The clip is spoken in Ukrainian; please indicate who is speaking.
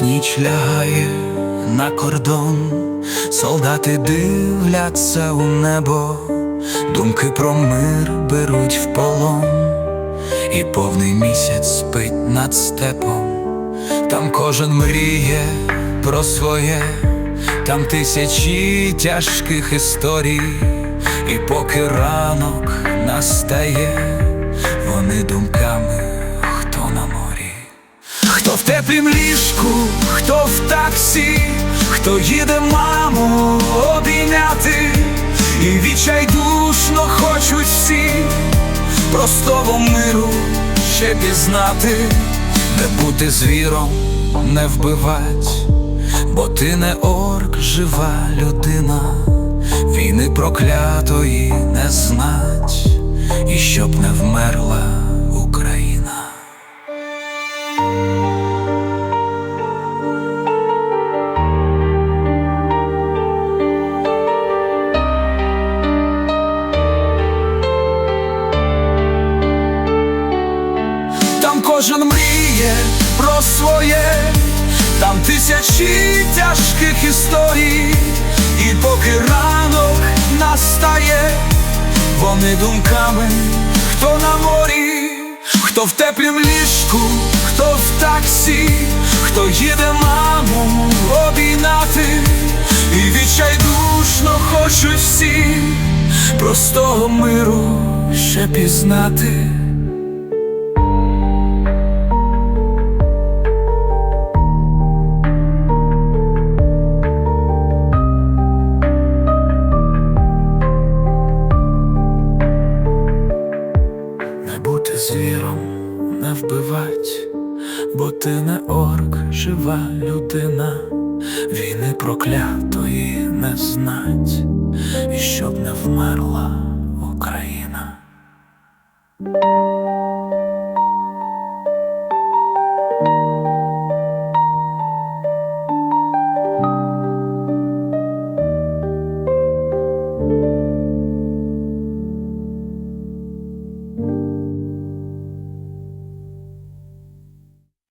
Speaker 1: ніч лягає на кордон, солдати дивляться у небо, думки про мир беруть в полон, і повний місяць спить над степом, там кожен мріє про своє, там тисячі тяжких історій, і поки ранок настає, вони думками, теплім ліжку, хто в таксі, хто їде маму обійняти, і відчайдушно хочуть всі простого миру ще пізнати, не бути звіром, не вбивать, бо ти не орк, жива людина, війни проклятої не знать, і щоб не вмерла кожен мріє про своє, там тисячі тяжких історій, і поки ранок настає, вони думками, хто на морі, хто в теплім ліжку, хто в таксі, хто їде маму обійнати, і відчайдушно хочуть всі простого миру ще пізнати. Звіром, не вбивать, бо ти не орк, жива людина, війни проклятої не знать, і щоб не вмерла Україна.